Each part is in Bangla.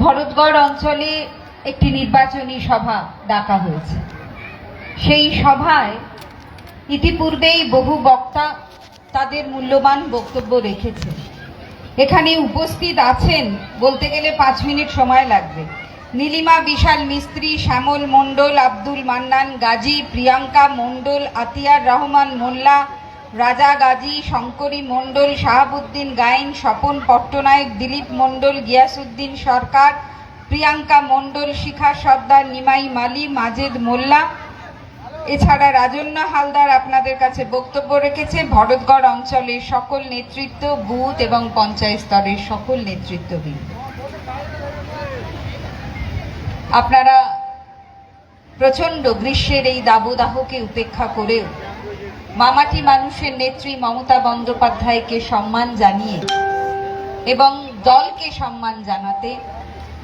ভরতগড় অঞ্চলে একটি নির্বাচনী সভা ডাকা হয়েছে। সেই সভায় ইতিপূর্বেই বহু বক্তা তাদের মূল্যবান বক্তব্য রেখেছে। এখানে উপস্থিত আছেন বলতে গেলে পাঁচ মিনিট সময় লাগবে। নীলিমা বিশাল মিস্ত্রি শ্যামল মণ্ডল, আব্দুল মান্নান গাজী, প্রিয়াঙ্কা মণ্ডল, আতিয়ার রহমান মোল্লা রাজা গাজী শঙ্করী মণ্ডল, শাহাবুদ্দিন গায়েন স্বপন পট্টনায়ক, দিলীপ মণ্ডল, গিয়াসুদ্দিন সরকার, প্রিয়াঙ্কা মণ্ডল, শিখা সর্দার, নিমাই মালি, মাজেদ মোল্লা। এছাড়া রাজন্য হালদার আপনাদের কাছে বক্তব্য রেখেছে, ভরতগড় অঞ্চলের সকল নেতৃত্ব, বুথ এবং পঞ্চায়েত স্তরের সকল নেতৃত্ববৃন্দ। আপনারা প্রচণ্ড গ্রীষ্মের এই দাবদাহকে উপেক্ষা করেও মামাটি মানুষের নেত্রী মমতা বন্দ্যোপাধ্যায়কে সম্মান জানিয়ে এবং দলকে সম্মান জানাতে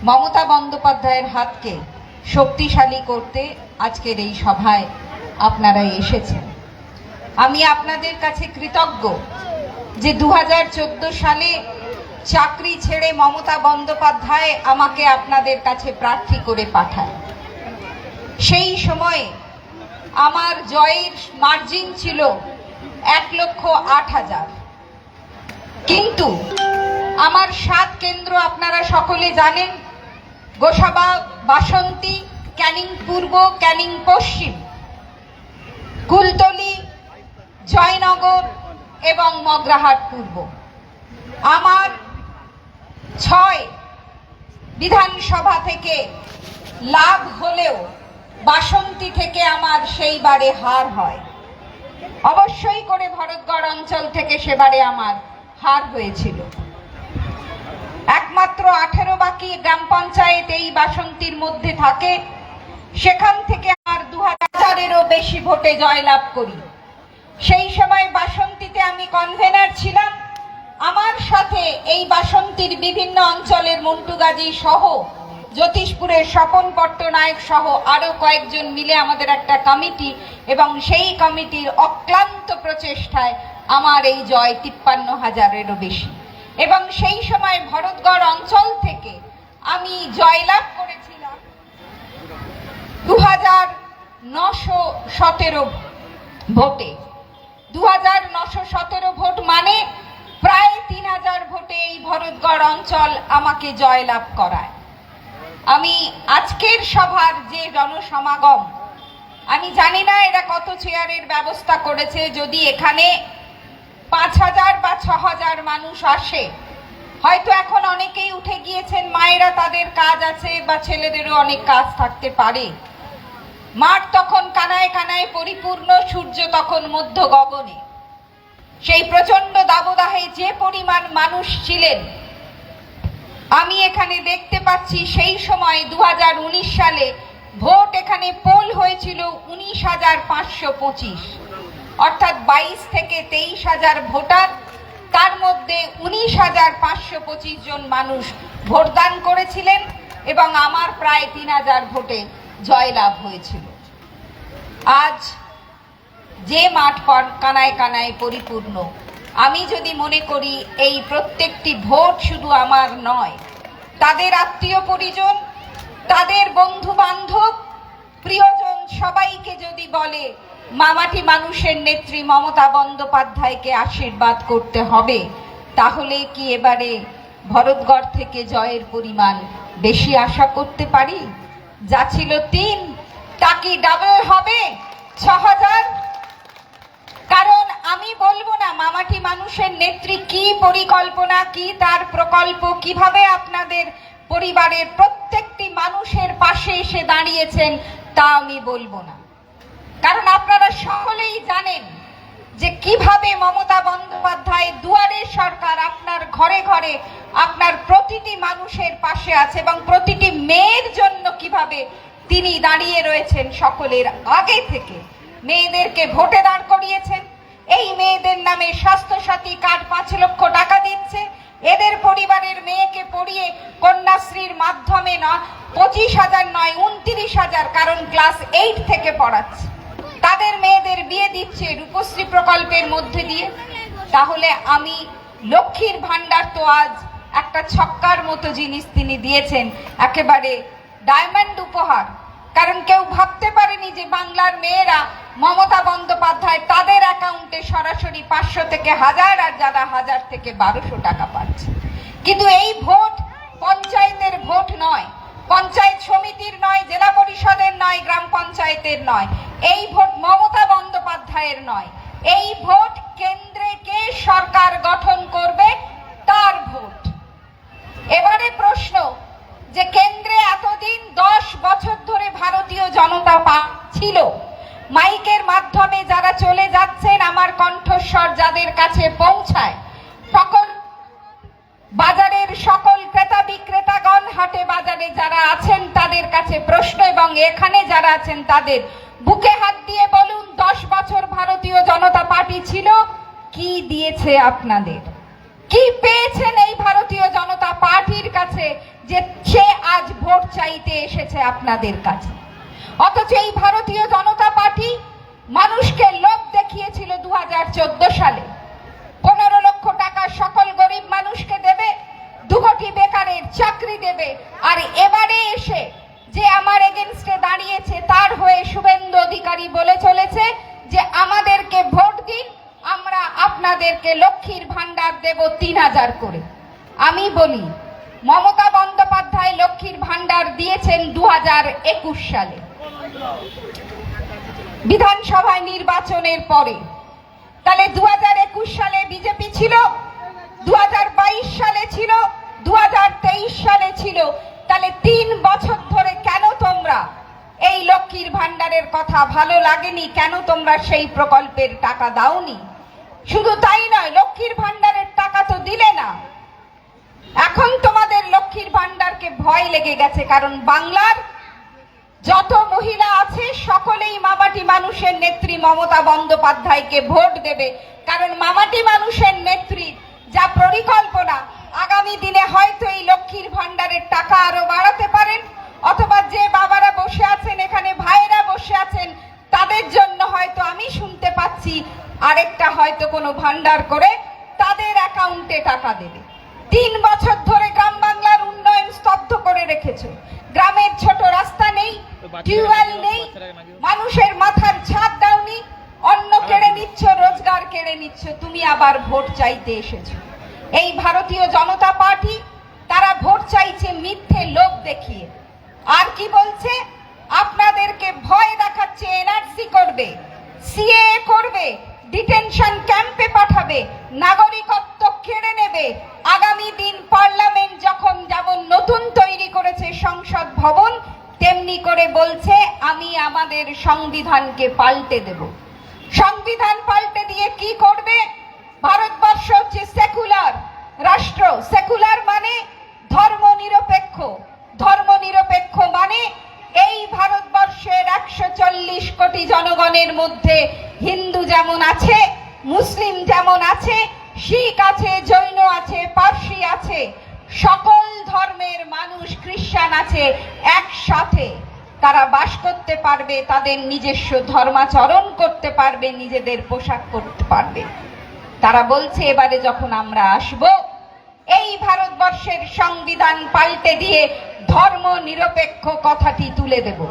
মমতা বন্দ্যোপাধ্যায়ের হাতকে শক্তিশালী করতে আজকের এই সভায় আপনারা এসেছেন। আমি আপনাদের কাছে কৃতজ্ঞ যে দু হাজার চোদ্দ সালে চাকরি ছেড়ে মমতা বন্দ্যোপাধ্যায় আমাকে আপনাদের কাছে প্রার্থী করে পাঠায়। সেই সময়ে আমার জয়ের মার্জিন ছিল এক লক্ষ আট হাজার। কিন্তু আমার সাত কেন্দ্র আপনারা সকলে জানেন, গোসাবা, বাসন্তী, ক্যানিং পূর্ব, ক্যানিং পশ্চিম, কুলতলি, জয়নগর এবং মগরাহাট পূর্ব। আমার ছয় বিধানসভা থেকে লাভ হলেও বাসন্তী থেকে আমার সেইবারে হার হয়। অবশ্যই করে ভরতগড় অঞ্চল থেকে সেবারে আমার হার হয়েছিল। একমাত্র আঠেরো বাকি গ্রাম পঞ্চায়েত এই বাসন্তীর মধ্যে থাকে। সেখান থেকে আমার দু হাজারেরও বেশি ভোটে জয়লাভ করি। সেই সময় বাসন্তীতে আমি কনভেনার ছিলাম। আমার সাথে এই বাসন্তীর বিভিন্ন অঞ্চলের মন্টু গাজী সহ জ্যোতিষপুরের স্বপন পট্টনায়ক সহ আরও কয়েকজন মিলে আমাদের একটা কমিটি এবং সেই কমিটির অক্লান্ত প্রচেষ্টায় আমার এই জয় তিপ্পান্ন হাজারেরও বেশি। এবং সেই সময় ভরতগড় অঞ্চল থেকে আমি জয়লাভ করেছিলাম দু হাজার নশো সতেরো ভোটে। দু হাজার নশো সতেরো ভোট মানে প্রায় তিন হাজার ভোটে এই ভরতগড় অঞ্চল আমাকে জয়লাভ করায়। আমি আজকের সভার যে জনসমাগম, আমি জানি না এরা কত চেয়ারের ব্যবস্থা করেছে, যদি এখানে পাঁচ হাজার বা ছ হাজার মানুষ আসে, হয়তো এখন অনেকেই উঠে গিয়েছেন, মায়েরা তাদের কাজ আছে বা ছেলেদেরও অনেক কাজ থাকতে পারে। মাঠ তখন কানায় কানায় পরিপূর্ণ, সূর্য তখন মধ্য গগনে। সেই প্রচণ্ড দাবদাহে যে পরিমাণ মানুষ ছিলেন আমি এখানে দেখতে পাচ্ছি সেই সময় দু হাজার উনিশ সালে ভোট এখানে পোল হয়েছিল উনিশ হাজার পাঁচশো পঁচিশ। অর্থাৎ বাইশ থেকে তেইশ হাজার ভোটার, তার মধ্যে উনিশ হাজার পাঁচশো পঁচিশ জন মানুষ ভোটদান করেছিলেন এবং আমার প্রায় তিন হাজার ভোটে জয়লাভ হয়েছিল। আজ যে মাঠ কানায় কানায় পরিপূর্ণ। আমি যদি মনে করি এই প্রত্যেকটি ভোট শুধু আমার নয়, তাদের আত্মীয় পরিজন, তাদের বন্ধু বান্ধব প্রিয়জন সবাইকে যদি বলে, মামাটি মানুষের নেত্রী মমতা বন্দ্যোপাধ্যায়কে আশীর্বাদ করতে হবে, তাহলে কি এবারে ভরতগড় থেকে জয়ের পরিমাণ বেশি আশা করতে পারি? যা ছিল তিন, তা কি ডাবল হবে? ছ হাজার কারণ আমি বলব না, মামাটি মানুষের নেত্রী কি পরিকল্পনা, কি তার প্রকল্প, কীভাবে আপনাদের পরিবারের প্রত্যেকটি মানুষের পাশে এসে দাঁড়িয়েছেন, তা আমি বলব না। কারণ আপনারা সকলেই জানেন যে কীভাবে মমতা বন্দ্যোপাধ্যায় দুয়ারে সরকার আপনার ঘরে ঘরে আপনার প্রতিটি মানুষের পাশে আছে এবং প্রতিটি মেয়ের জন্য কীভাবে তিনি দাঁড়িয়ে রয়েছেন সকলের আগে থেকে। মেয়েদেরকে ভোটে দাঁড় করিয়েছেন মেয়েদের নামে স্বাস্থ্যসাথী কার্ড পাঁচ লক্ষ টাকা দিচ্ছে। এদের পরিবারের মেয়েকে পড়িয়ে কন্যাশ্রীর মাধ্যমে না, পঁচিশ হাজার নয়, উনত্রিশ হাজার, কারণ ক্লাস এইট থেকে পড়াচ্ছে। তাদের মেয়েদের বিয়ে দিচ্ছে রূপশ্রী প্রকল্পের মধ্যে দিয়ে। তাহলে আমি লক্ষ্মীর ভান্ডার তো আজ একটা ছক্কার মতো জিনিস তিনি দিয়েছেন, একেবারে ডায়মন্ড উপহার। কারণ কেউ ভাবতে পারেনি যে বাংলার মেয়েরা মমতা বন্দ্যোপাধ্যায় তাদের অ্যাকাউন্টে সরাসরি পাঁচশো থেকে হাজার আর যারা হাজার থেকে বারোশো টাকা পাচ্ছে। কিন্তু এই ভোট পঞ্চায়েতের ভোট নয়, পঞ্চায়েত সমিতির নয়, জেলা পরিষদের নয়, গ্রাম পঞ্চায়েতের নয়। এই ভোট মমতা বন্দ্যোপাধ্যায়ের নয়। এই ভোট কেন্দ্রে কে সরকার গঠন করবে তার ভোট এবারে প্রশ্ন যে কেন্দ্রে এতদিন দশ বছর ধরে ভারতীয় জনতা পা ছিল মাইকের মাধ্যমে যারা চলে যাচ্ছেন আমার কণ্ঠস্বর যাদের কাছে পৌঁছায় সকল বাজারের সকল ক্রেতা বিক্রেতাগণ হাটে বাজারে যারা আছেন তাদের কাছে প্রশ্ন এবং এখানে যারা আছেন তাদের। বুকে হাত দিয়ে বলুন, দশ বছর ভারতীয় জনতা পার্টি ছিল, কি দিয়েছে আপনাদের? কি পেয়েছেন এই ভারতীয় জনতা পার্টির কাছে যে সে আজ ভোট চাইতে এসেছে আপনাদের কাছে? অথচ এই ভারতীয় জনতা পার্টি মানুষকে লোভ দেখিয়েছিল দুহাজার চোদ্দ সালে। পনেরো লক্ষ টাকা সকল গরিব মানুষকে দেবে দু কোটি বেকারের চাকরি দেবে, আর দাঁড়িয়েছে তার হয়ে শুভেন্দু অধিকারী বলে চলেছে যে আমাদেরকে ভোট দিন, আমরা আপনাদেরকে লক্ষ্মীর ভান্ডার দেব তিন হাজার করে। আমি বলি, মমতা বন্দ্যোপাধ্যায় লক্ষ্মীর ভান্ডার দিয়েছেন দু সালে। বিধানসভায় নির্বাচনের পরে। তাহলে দু সালে বিজেপি ছিল, দু হাজার বাইশ সালে ছিল, দু হাজার তেইশ সালে ছিল। তাহলে তিন বছর ধরে কেন তোমরা এই লক্ষ্মীর ভান্ডারের কথা ভালো লাগেনি, কেন তোমরা সেই প্রকল্পের টাকা দাওনি? শুধু তাই নয়, লক্ষ্মীর ভান্ডারের টাকা তো দিলে না। এখন তোমাদের লক্ষ্মীর ভান্ডারকে ভয় লেগে গেছে, কারণ বাংলার যত মহিলা আছে, সকলেই মামাটি মানুষের নেত্রী মমতা বন্দ্যোপাধ্যায়কে ভোট দেবে। কারণ মামাটি মানুষের নেত্রী যা পরিকল্পনা, আগামী দিনে হয়তো এই লক্ষ্মীর ভান্ডারের টাকা আরও বাড়াতে পারেন। অথবা যে বাবারা বসে আছেন এখানে ভাইয়েরা বসে আছেন তাদের জন্য হয়তো আমি শুনতে পাচ্ছি আরেকটা হয়তো কোনো ভান্ডার করে তাদের অ্যাকাউন্টে টাকা দেবে। তিন বছর ধরে গ্রাম বাংলার উন্নয়ন স্তব্ধ করে রেখেছো। গ্রামের ছোট রাস্তা নেই টিউবওয়েল নেই মানুষের মাথার ছাদ দাওনি অন্ন কেড়ে নিচ্ছ রোজগার কেড়ে নিচ্ছ তুমি আবার ভোট চাইতে এসেছ। এই ভারতীয় জনতা পার্টি তারা ভোট চাইছে মিথ্যে লোক দেখিয়ে আর কি বলছে? আপনাদেরকে ভয় দেখাচ্ছে এনআরসি করবে সিএ করবে ডিটেনশন ক্যাম্পে পাঠাবে, নাগরিকত্ব কেড়ে নেবে। আগামী দিন পার্লামেন্ট যখন যেমন নতুন তৈরি করেছে সংসদ ভবন, তেমনি করে বলছে, আমি আমাদের সংবিধানকে পাল্টে দেব। সংবিধান পাল্টে দিয়ে কি করবে? ভারতবর্ষ হচ্ছে সেকুলার রাষ্ট্র। সেকুলার মানে ধর্ম নিরপেক্ষ ধর্ম নিরপেক্ষ মানে এই ভারতবর্ষের একশো চল্লিশ কোটি জনগণের মধ্যে হিন্দু যেমন আছে, মুসলিম যেমন আছে, শিখ আছে, জৈন আছে, পার্সি আছে, সকল ধর্মের মানুষ খ্রিস্টান আছে একসাথে। তারা বাস করতে পারবে, তাদের নিজস্ব ধর্মাচরণ করতে পারবে, নিজেদের পোশাক করতে পারবে। তারা বলছে, এবারে যখন আমরা আসব, এই ভারতবর্ষের সংবিধান পাল্টে দিয়ে ধর্ম নিরপেক্ষ কথাটি তুলে দেব।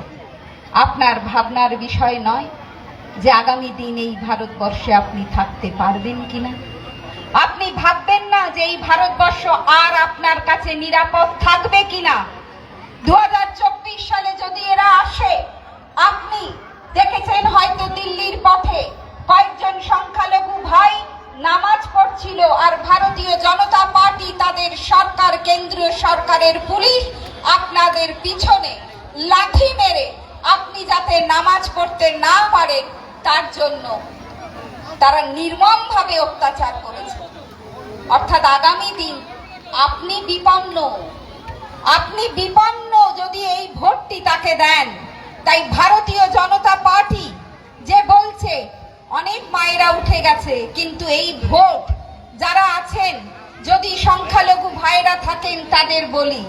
আপনার ভাবনার বিষয় নয় যে আগামী দিন এই ভারতবর্ষে আপনি থাকতে পারবেন কিনা। আপনি ভাববেন না যে এই ভারতবর্ষ আর আপনার কাছে নিরাপদ থাকবে কিনা। দু হাজার চব্বিশ সালে যদি এরা আসে, আপনি দেখেছেন হয়তো দিল্লির পথে কয়েকজন সংখ্যালঘু ভাই নামাজ পড়ছিল আর ভারতীয় জনতা পার্টি তাদের সরকার, কেন্দ্রীয় সরকারের পুলিশ আপনাদের পিছনে লাঠি মেরে যাতে নামাজ পড়তে না পারেন তার জন্য তারা নির্মমভাবে অত্যাচার করেছে। অর্থাৎ আগামী দিন আপনি বিপন্ন আপনি বিপন্ন যদি এই ভোটটি তাকে দেন, তাই ভারতীয় জনতা পার্টি যে বলছে, অনেক মায়েরা উঠে গেছে, কিন্তু এই ভোট যারা আছেন, যদি সংখ্যালঘু ভাইরা থাকেন তাদের বলি,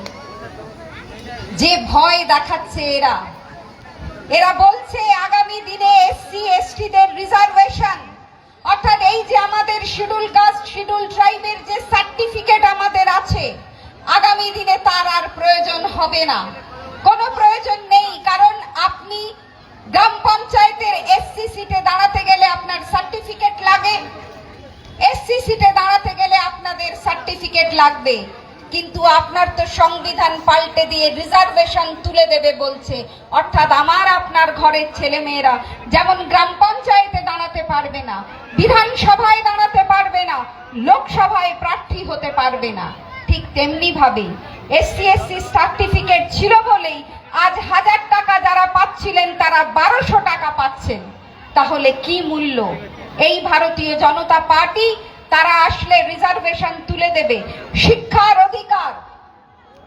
যে ভয় দেখাচ্ছে এরা। এরা বলছে আগামী দিনে এসসি এসটিদের রিজার্ভেশন অর্থাৎ এই যে আমাদের শিডিউল কাস্ট শিডিউল ট্রাইবের যে সার্টিফিকেট আমাদের আছে, আগামী দিনে তার আর প্রয়োজন হবে না। কোনো প্রয়োজন নেই, কারণ আপনি গ্রাম পঞ্চায়েতের এসসি সিটে দাঁড়াতে গেলে আপনার সার্টিফিকেট লাগে। এসসি সিটে দাঁড়াতে গেলে আপনাদের সার্টিফিকেট লাগবে। কিন্তু আপনার তো সংবিধান পাল্টে দিয়ে রিজার্ভেশন তুলে দেবে বলছে। অর্থাৎ আমার আপনার ঘরের ছেলেমেয়েরা, যেমন গ্রাম পঞ্চায়েতে দাঁড়াতে পারবে না, বিধানসভায় দাঁড়াতে পারবে না, লোকসভায় প্রার্থী হতে পারবে না। ঠিক তেমনি ভাবে এসসি এসসি সার্টিফিকেট ছিল বলেই আজ হাজার টাকা যারা পাচ্ছিলেন তারা বারোশো টাকা পাচ্ছেন। তাহলে কি মূল্য? এই ভারতীয় জনতা পার্টি তারা আসলে রিজার্ভেশন তুলে দেবে। শিক্ষার অধিকার।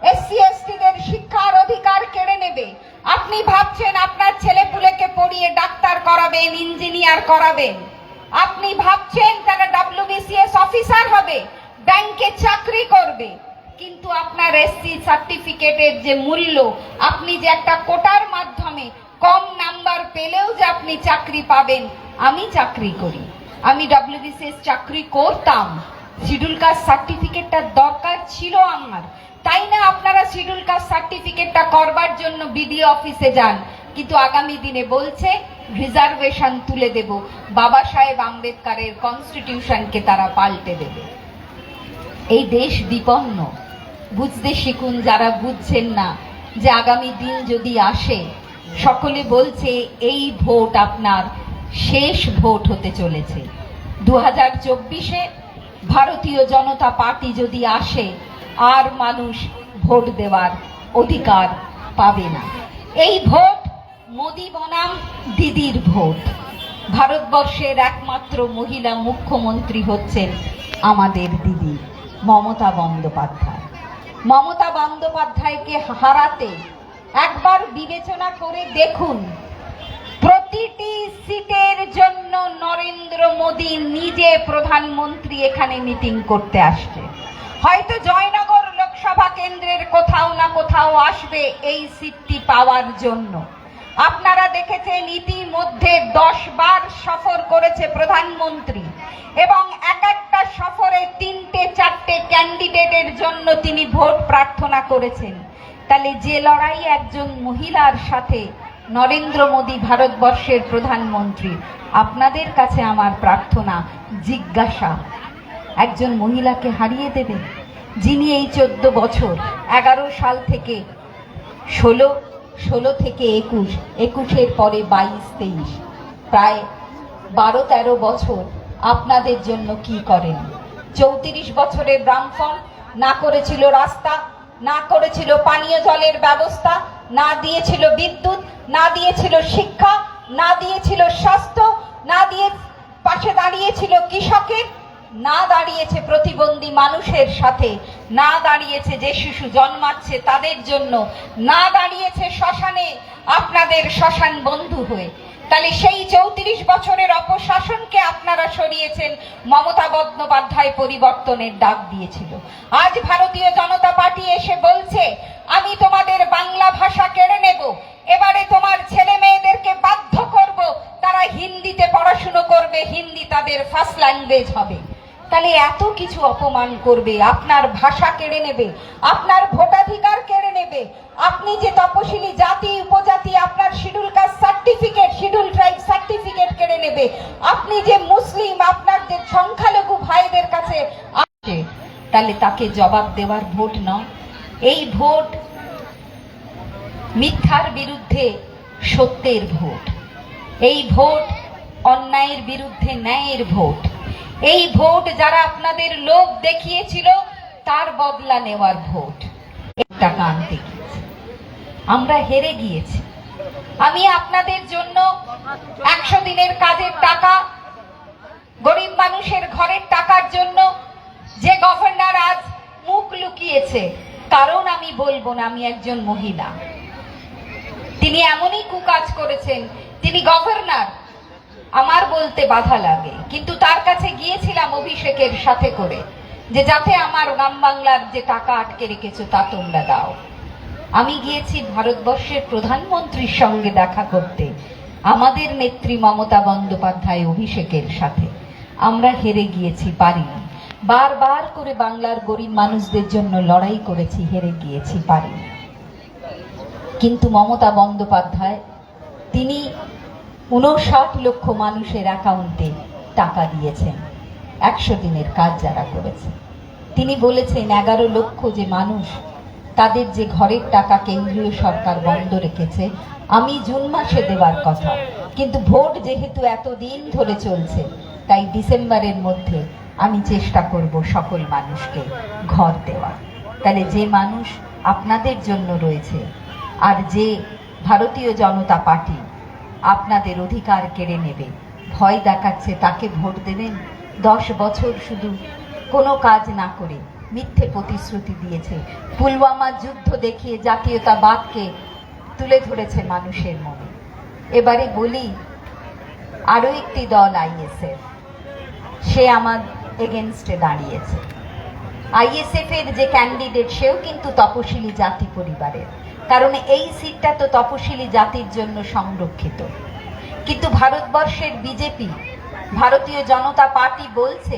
এসসি এসটিদের শিক্ষার অধিকার কেড়ে নেবে। আপনি ভাবছেন আপনার ছেলেপুলেকে পড়িয়ে ডাক্তার করাবেন ইঞ্জিনিয়ার করাবেন। আপনি ভাবছেন তারা ডাব্লিউবিসিএস অফিসার হবে ব্যাংকে চাকরি করবে। কিন্তু আপনার এসসি সার্টিফিকেটের যে মূল্য, আপনি যে একটা কোটার মাধ্যমে কম নাম্বার পেলেও যে আপনি চাকরি পাবেন, আমি চাকরি করি। আমি ডাব্লিউবিসিএস চাকরি করতাম। শিডিউল কাস্ট সার্টিফিকেটটার দরকার ছিল আমার। তাই না আপনারা শিডিউল কাস্ট সার্টিফিকেটটা করবার জন্য বিডিও অফিসে যান। কিন্তু আগামী দিনে বলছে রিজার্ভেশন তুলে দেব। বাবা সাহেব আম্বেদকারের কনস্টিটিউশনকে তারা পাল্টে দেবে। এই দেশ বিপন্ন। বুঝতে শিখুন যারা বুঝছেন না যে আগামী দিন যদি আসে, সকলে বলছে, এই ভোট আপনার। শেষ ভোট হতে চলেছে। দু হাজার চব্বিশে ভারতীয় জনতা পার্টি যদি আসে, আর মানুষ ভোট দেওয়ার অধিকার পাবে না। এই ভোট মোদি বনাম দিদির ভোট। ভারতবর্ষের একমাত্র মহিলা মুখ্যমন্ত্রী হচ্ছেন আমাদের দিদি মমতা বন্দ্যোপাধ্যায়। মমতা বন্দ্যোপাধ্যায়কে হারাতে একবার বিবেচনা করে দেখুন প্রতিটি সিটের জন্য নরেন্দ্র মোদী নিজে প্রধানমন্ত্রী এখানে মিটিং করতে আসছে। হয়তো জয়নগর লোকসভা কেন্দ্রের কোথাও না কোথাও আসবে এই সিটটি পাওয়ার জন্য। আপনারা দেখেছেন ইতিমধ্যে দশ বার সফর করেছে প্রধানমন্ত্রী এবং এক একটা সফরে তিনটে, চারটে ক্যান্ডিডেটের জন্য তিনি ভোট প্রার্থনা করেছেন। তাহলে যে লড়াই একজন মহিলার সাথে নরেন্দ্র মোদী ভারতবর্ষের প্রধানমন্ত্রী। আপনাদের কাছে আমার প্রার্থনা, জিজ্ঞাসা। একজন মহিলাকে হারিয়ে দেবে যিনি এই চোদ্দ বছর, এগারো সাল থেকে ষোলো ষোলো থেকে একুশ, একুশের পরে বাইশ, তেইশ। প্রায় বারো, তেরো বছর আপনাদের জন্য কি করেন? চৌত্রিশ বছরের ব্রাহ্মণ, না করেছিল রাস্তা, না করেছিল পানীয় জলের ব্যবস্থা না দিয়েছিল বিদ্যুৎ, না দিয়েছিল শিক্ষা, না দিয়েছিল স্বাস্থ্য, না দিয়ে পাশে দাঁড়িয়েছিল কৃষকের, না দাঁড়িয়েছে প্রতিবন্ধী মানুষের সাথে, না দাঁড়িয়েছে যে শিশু জন্মাচ্ছে তাদের জন্য, না দাঁড়িয়েছে শ্মশানে আপনাদের শ্মশান বন্ধু হয়ে। তাহলে সেই চৌত্রিশ বছরের অপশাসনকে আপনারা সরিয়েছেন, মমতা বন্দ্যোপাধ্যায় পরিবর্তনের ডাক দিয়েছিল। আজ ভারতীয় জনতা পার্টি এসে বলছে আমি তোমাদের বাংলা ভাষা কেড়ে নেব। এবারে তোমার ছেলে মেয়েদেরকে বাধ্য করব। তারা হিন্দিতে পড়াশুনো করবে, হিন্দি তাদের ফার্স্ট ল্যাঙ্গুয়েজ হবে। তাহলে এত কিছু অপমান করবে, আপনার ভাষা কেড়ে নেবে, আপনার ভোটাধিকার কেড়ে নেবে। আপনি যে তপশিলি জাতি, উপজাতি, আপনার schedule caste certificate schedule tribe certificate কেড়ে নেবে। আপনি যে মুসলিম, আপনার যে সংখ্যালঘু ভাইদের কাছে আছে, তাহলে তাকে জবাব দেওয়ার ভোট নয়। এই ভোট মিথ্যার বিরুদ্ধে সত্যের ভোট। এই ভোট অন্যায়ের বিরুদ্ধে ন্যায়ের ভোট। এই ভোট যারা আপনাদের লোভ দেখিয়েছিল, তার বদলা নেওয়ার ভোট। টাকা আনতে গিয়েছে। আমরা হেরে গিয়েছি। আমি আপনাদের জন্য একশো দিনের কাজের টাকা, গরিব মানুষের ঘরের টাকার জন্য যে গভর্নর আজ মুখ লুকিয়েছে কারণ আমি বলব না, আমি একজন মহিলা। তিনি এমনই কুকাজ করেছেন, তিনি গভর্নর। আমার বলতে বাধা লাগে। কিন্তু তার কাছে গিয়েছিলাম অভিষেকের সাথে করে, যে যাতে আমার গ্রাম বাংলার যে টাকা আটকে রেখেছো, তা তোমরা দাও। আমি গিয়েছি ভারতবর্ষের প্রধানমন্ত্রীর সঙ্গে দেখা করতে। আমাদের নেত্রী মমতা বন্দ্যোপাধ্যায় অভিষেকের সাথে। আমরা হেরে গিয়েছি, পারিনি। বারবার করে বাংলার গরিব মানুষদের জন্য লড়াই করেছি, হেরে গিয়েছি পারিনি কিন্তু মমতা বন্দ্যোপাধ্যায়, তিনি উনষাট লক্ষ মানুষের অ্যাকাউন্টে টাকা দিয়েছেন। একশো দিনের কাজ যারা করেছে। তিনি বলেছেন, এগারো লক্ষ যে মানুষ তাদের যে ঘরের টাকা কেন্দ্রীয় সরকার বন্ধ রেখেছে, আমি জুন মাসে দেওয়ার কথা। কিন্তু ভোট যেহেতু এত দিন ধরে চলছে, তাই ডিসেম্বরের মধ্যে আমি চেষ্টা করব সকল মানুষকে ঘর দেওয়া। তাহলে যে মানুষ আপনাদের জন্য রয়েছে আর যে ভারতীয় জনতা পার্টি আপনাদের অধিকার কেড়ে নেবে, ভয় দেখাচ্ছে, তাকে ভোট দেবেন? দশ বছর শুধু কোনো কাজ না করে মিথ্যে প্রতিশ্রুতি দিয়েছে। পুলওয়ামা যুদ্ধ দেখিয়ে জাতীয়তাবাদকে তুলে ধরেছে মানুষের মনে। এবারে বলি, আরও একটি দল আইএসএফ। সে আমার এগেনস্টে দাঁড়িয়েছে। আইএসএফ এর যে ক্যান্ডিডেট সেও কিন্তু তপশিলি জাতি পরিবারের। কারণ এই সিটটা তো তপশিলি জাতির জন্য সংরক্ষিত। কিন্তু ভারতবর্ষের বিজেপি, ভারতীয় জনতা পার্টি বলছে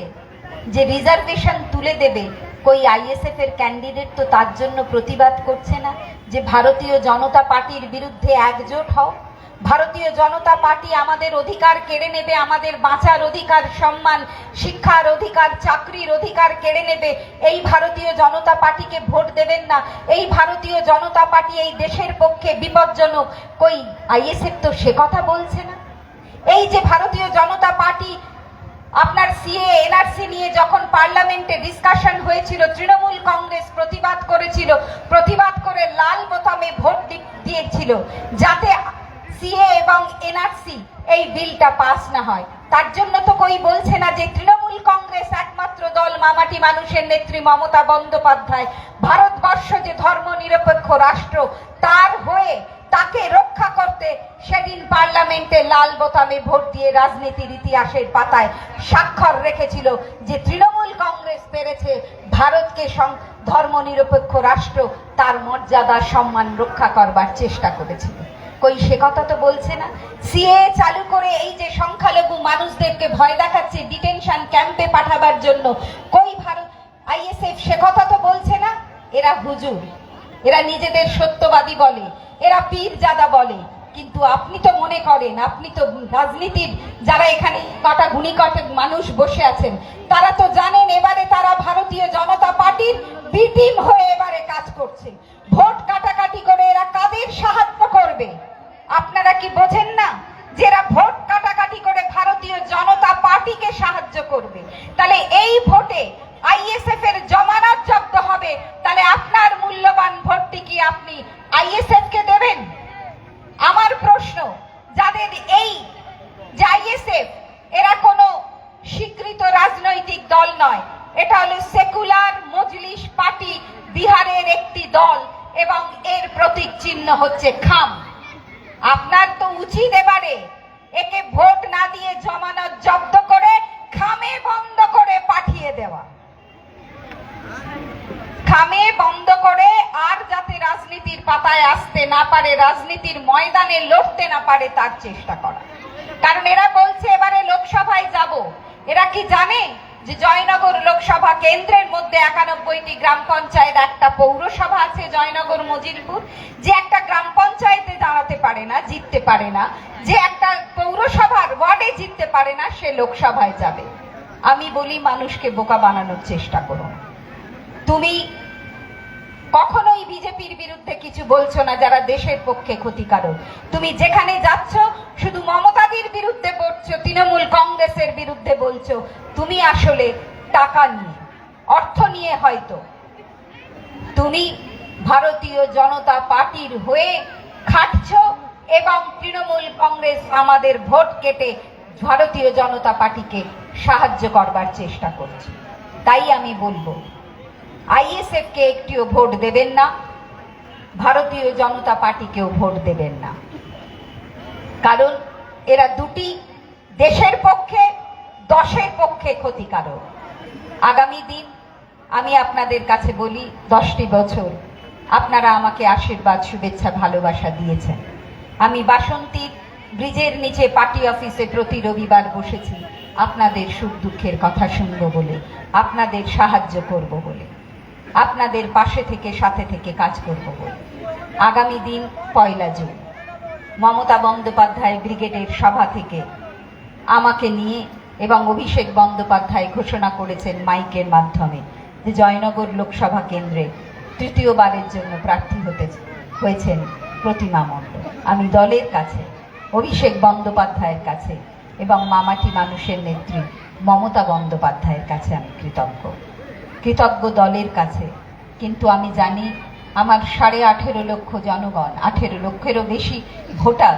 যে রিজার্ভেশন তুলে দেবে কই আইএসএফ এর ক্যান্ডিডেট তো তার জন্য প্রতিবাদ করছে না। যে ভারতীয় জনতা পার্টির বিরুদ্ধে একজোট হও। ভারতীয় জনতা পার্টি আমাদের অধিকার কেড়ে নেবে, আমাদের বাঁচার অধিকার, সম্মান, শিক্ষার অধিকার, চাকরির অধিকার কেড়ে নেবে। এই ভারতীয় জনতা পার্টিকে ভোট দেবেন না। এই ভারতীয় জনতা পার্টি এই দেশের পক্ষে বিপজ্জনক। কই, আইএসএফ তো সে কথা বলছে না? এই যে ভারতীয় জনতা পার্টি আপনার সিএ, এনআরসি নিয়ে যখন পার্লামেন্টে ডিসকাশন হয়েছিল, তৃণমূল কংগ্রেস প্রতিবাদ করেছিল, প্রতিবাদ করে লাল বোতামে ভোট দিয়েছিল, যাতে সিএ এবং এনআরসি এই বিলটা পাস না হয়। তার জন্য তো কই বলছে না যে তৃণমূল কংগ্রেস একমাত্র দল মামাটি মানুষের নেত্রী মমতা বন্দ্যোপাধ্যায়। ভারতবর্ষ যে ধর্ম নিরপেক্ষ রাষ্ট্র, তার হয়ে তাকে রক্ষা করতে সেদিন পার্লামেন্টে লাল বোতামে ভোট দিয়ে রাজনীতির ইতিহাসের পাতায় স্বাক্ষর রেখেছিল যে তৃণমূল কংগ্রেস পেরেছে ভারতকে ধর্ম নিরপেক্ষ রাষ্ট্র, তার মর্যাদা, সম্মান রক্ষা করবার চেষ্টা করেছিল। কই, সে কথা তো বলছে না। সিএ চালু করে এই যে সংখ্যালঘু মানুষদেরকে ভয় দেখাচ্ছে ডিটেনশন ক্যাম্পে পাঠাবার জন্য। কই ভারত, আইএসএফ, সে কথা তো বলছে না? এরা হুজুর। এরা নিজেদের সত্যবাদী বলে। এরা পীর জাদা বলে। কিন্তু আপনি তো মনে করেন, আপনি তো রাজনীতির যারা এখানে কটা গুণী কটা মানুষ বসে আছেন, তারা তো জানেন এবারে তারা ভারতীয় জনতা পার্টির বিটিম হয়ে এবারে কাজ করছে। ভোট কাটাকাটি করে এরা কাদের সাহায্য করবে? কি বোঝেন না যে এরা ভোট কাটাকাটি করে ভারতীয় জনতা পার্টিকে সাহায্য করবে তাহলে এই ভোটে আইএসএফ এর জমানত জব্দ হবে তাহলে আপনার মূল্যবান ভোটটি কি আপনি আইএসএফ কে দেবেন আমার প্রশ্ন যাদের এই যে আইএসএফ এরা কোনো স্বীকৃত রাজনৈতিক দল নয় এটা হলো সেকুলার মজলিস পার্টি বিহারের একটি দল এবং এর প্রতীক চিহ্ন হচ্ছে খাম আপনার তো উচিত এবারে একে ভোট না দিয়ে জমানত জব্দ করে খামে বন্ধ করে পাঠিয়ে দেওয়া খামে বন্ধ করে আর যাতে রাজনীতির পাতায় আসতে না পারে রাজনীতির ময়দানে লড়তে না পারে তার চেষ্টা করা। কারণ এরা বলছে, এবারে লোকসভায় যাব। এরা কি জানে যে জয়নগর লোকসভা কেন্দ্রের মধ্যে একানব্বইটি গ্রাম পঞ্চায়েত, একটা পৌরসভা আছে জয়নগর, মজিলপুর, যে একটা গ্রাম পঞ্চায়েতে দাঁড়াতে পারে না, জিততে পারে না, যে একটা পৌরসভার ওয়ার্ডে জিততে পারে না, সে লোকসভায় যাবে। আমি বলি, মানুষকে বোকা বানানোর চেষ্টা করুন। তুমি কখনোই বিজেপির বিরুদ্ধে কিছু বলছো না যারা দেশের পক্ষে ক্ষতিকারক। তুমি যেখানে যাচ্ছ, শুধু মমতাদির বিরুদ্ধে বলছো তৃণমূল কংগ্রেসের বিরুদ্ধে বলছো। তুমি আসলে টাকা নিয়ে, অর্থ নিয়ে হয়তো। তুমি ভারতীয় জনতা পার্টির হয়ে খাটছ এবং তৃণমূল কংগ্রেস আমাদের ভোট কেটে ভারতীয় জনতা পার্টিকে সাহায্য করবার চেষ্টা করছে। তাই আমি বলব। আইএসএফ কে একটিও ভোট দেবেন না, ভারতীয় জনতা পার্টিকেও ভোট দেবেন না। কারণ এরা দুটি দেশের পক্ষে, দশের পক্ষে ক্ষতিকারক। আগামী দিন আমি আপনাদের কাছে বলি, দশটি বছর আপনারা আমাকে আশীর্বাদ, শুভেচ্ছা, ভালোবাসা দিয়েছেন। আমি বাসন্তীর ব্রিজের নিচে পার্টি অফিসে প্রতি রবিবার বসেছি, আপনাদের সুখ দুঃখের কথা শুনব বলে, আপনাদের সাহায্য করব বলে। আপনাদের পাশে থেকে সাথে থেকে কাজ করব আগামী দিন পয়লা জুন। মমতা বন্দ্যোপাধ্যায় ব্রিগেডের সভা থেকে আমাকে নিয়ে এবং অভিষেক বন্দ্যোপাধ্যায় ঘোষণা করেছেন মাইকের মাধ্যমে যে জয়নগর লোকসভা কেন্দ্রে তৃতীয়বারের জন্য প্রার্থী হতে হয়েছেন প্রতিমা মণ্ডল। আমি দলের কাছে, অভিষেক বন্দ্যোপাধ্যায়ের কাছে এবং মামাটি মানুষের নেত্রী মমতা বন্দ্যোপাধ্যায়ের কাছে আমি কৃতজ্ঞ। কৃতজ্ঞ দলের কাছে। কিন্তু আমি জানি, আমার সাড়ে আঠেরো লক্ষ জনগণ, আঠেরো লক্ষেরও বেশি ভোটার,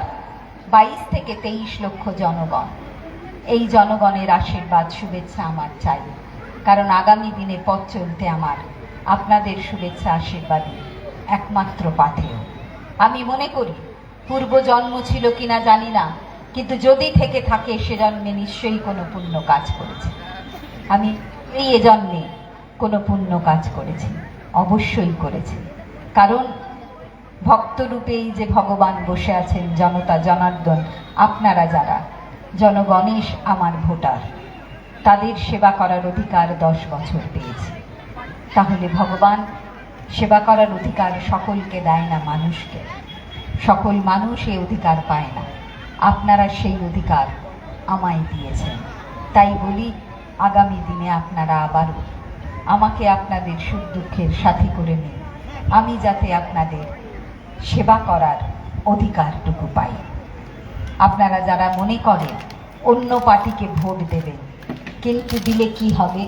বাইশ থেকে তেইশ লক্ষ জনগণ। এই জনগণের আশীর্বাদ, শুভেচ্ছা আমার চাই। কারণ আগামী দিনে পথ চলতে আমার আপনাদের শুভেচ্ছা, আশীর্বাদই একমাত্র পাথেয় আমি মনে করি, পূর্ব জন্ম ছিল কিনা জানি না, কিন্তু যদি থেকে থাকে সে জন্মে নিশ্চয়ই কোনো পুণ্য কাজ করেছে। আমি এই এ জন্মে কোনো পুণ্য কাজ করেছি, অবশ্যই করেছি। কারণ ভক্তরূপেই যে ভগবান বসে আছেন জনতা, জনার্দন, আপনারা যারা, জনগণেশ আমার ভোটার, তাদের সেবা করার অধিকার দশ বছর পেয়েছি। তাহলে ভগবান সেবা করার অধিকার সকলকে দেয় না মানুষকে? সকল মানুষ এই অধিকার পায় না। আপনারা সেই অধিকার আমায় দিয়েছেন। তাই বলি, আগামী দিনে আপনারা আবারও আমাকে আপনাদের সুখ দুঃখের সাথী করে নিন। আমি যাতে আপনাদের সেবা করার অধিকারটুকু পাই। আপনারা যারা মনে করেন অন্য পার্টিকে ভোট দেবেন কিন্তু দিলে কি হবে?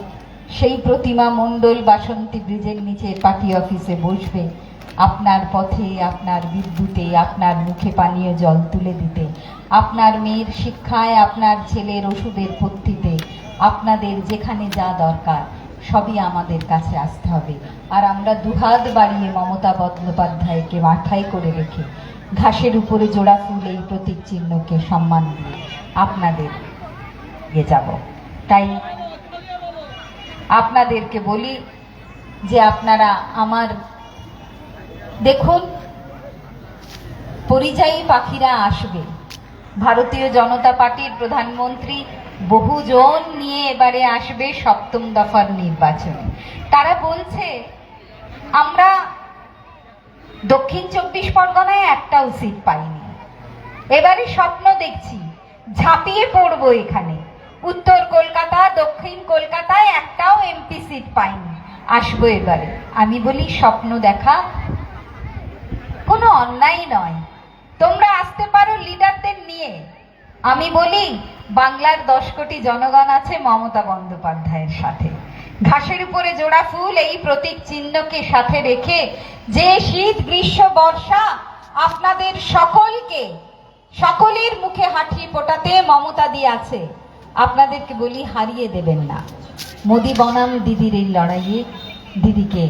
সেই প্রতিমা মণ্ডল বাসন্তী ব্রিজের নিচে পার্টি অফিসে বসবে। আপনার পথে, আপনার বিদ্যুতে, আপনার মুখে পানীয় জল তুলে দিতে। আপনার মেয়ের শিক্ষায়, আপনার ছেলের ওষুধের পত্তিতে, আপনাদের যেখানে যা দরকার সবই আমাদের কাছে আসতে হবে। আর আমরা দুহাত বাড়িয়ে মমতা বন্দ্যোপাধ্যায়কে মাথায় করে রেখে ঘাসের উপরে জোড়া ফুল এই প্রতীক চিহ্নকে সম্মান দিয়ে আপনাদের এগিয়ে যাব। তাই আপনাদেরকে বলি যে আপনারা আমার দেখুন, পরিযায়ী পাখিরা আসবে। ভারতীয় জনতা পার্টির প্রধানমন্ত্রী বহুজন নিয়ে এবারে আসবে সপ্তম দফার নির্বাচনে। তারা বলছে, আমরা দক্ষিণ চব্বিশ পরগনায় একটাও সিট পাইনি। এবারে স্বপ্ন দেখছি, ঝাঁপিয়ে পড়ব এখানে। উত্তর কলকাতা, দক্ষিণ কলকাতায় একটাও এমপি সিট পাইনি। আসব এবারে। আমি বলি, স্বপ্ন দেখা কোনো অন্যায় নয়। তোমরা আসতে পারো লিডারদের নিয়ে। আমি বলি, বাংলার দশ কোটি জনগণ আছে মমতা বন্দ্যোপাধ্যায়ের সাথে। ঘাসের উপরে জোড়া ফুল, এই প্রতীক চিহ্নকে সাথে রেখে যে শীত, গ্রীষ্ম, বর্ষা, আপনাদের সকলকে, সকলের মুখে হাঁটি ফোটাতে মমতা দিয়ে আছে। আপনাদেরকে বলি, হারিয়ে দেবেন না। মোদি বনাম দিদির এই লড়াইয়ে, দিদিকে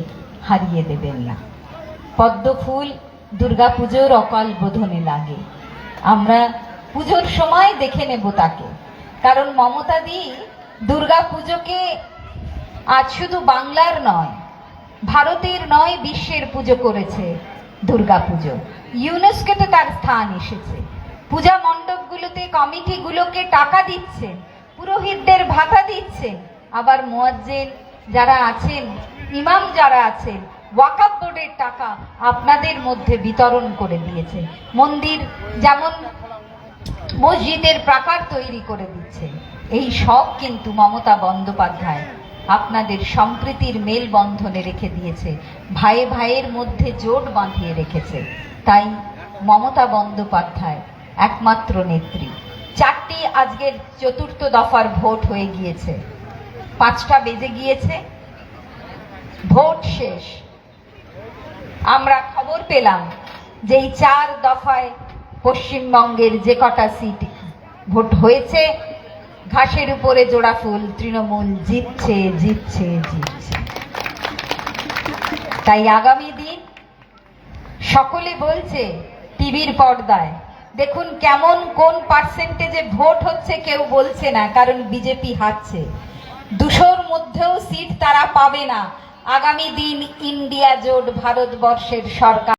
হারিয়ে দেবেন না। পদ্ম ফুল দুর্গাপুজোর অকাল বোধনে লাগে। আমরা পুজোর সময় দেখে নেব তাকে। কারণ মমতা দি দুর্গা পুজোকে আজ শুধু বাংলার নয়, ভারতের নয়, বিশ্বের পুজো করেছে দুর্গা পুজো। ইউনেস্কোতে তার স্থান এসেছে। পূজা মণ্ডপগুলোতে কমিটিগুলোকে টাকা দিচ্ছে, পুরোহিতদের ভাতা দিচ্ছে। আবার মোয়াজ্জেন যারা আছেন, ইমাম যারা আছেন ওয়াকাফ বোর্ডের টাকা আপনাদের মধ্যে বিতরণ করে দিয়েছে। মন্দির যেমন মসজিদের প্রাকার তৈরি করে দিচ্ছে। এই সব কিন্তু মমতা বন্দ্যোপাধ্যায় আপনাদের সম্প্রীতির মেলবন্ধনে রেখে দিয়েছে। ভাইয়ে ভাইয়ের মধ্যে জোট বাঁধিয়ে রেখেছে। তাই মমতা বন্দ্যোপাধ্যায় একমাত্র নেত্রী। চারটি আজকের চতুর্থ দফার ভোট হয়ে গিয়েছে। পাঁচটা বেজে গিয়েছে। ভোট শেষ। আমরা খবর পেলাম যে এই চার দফায় পশ্চিমবঙ্গের যে কটা সিট ভোট হয়েছে, ঘাসের উপরে জোড়া ফুল, তৃণমূল জিতছে জিতছে জিতছে। তাই আগামী দিন সকলে বলছে, টিভির পর্দায়, দেখুন কেমন কোন পার্সেন্টেজে ভোট হচ্ছে, কেউ বলছে না, কারণ বিজেপি হারছে। দুশোর মধ্যেও সিট তারা পাবে না। আগামী দিন ইন্ডিয়া জোট ভারতবর্ষের সরকার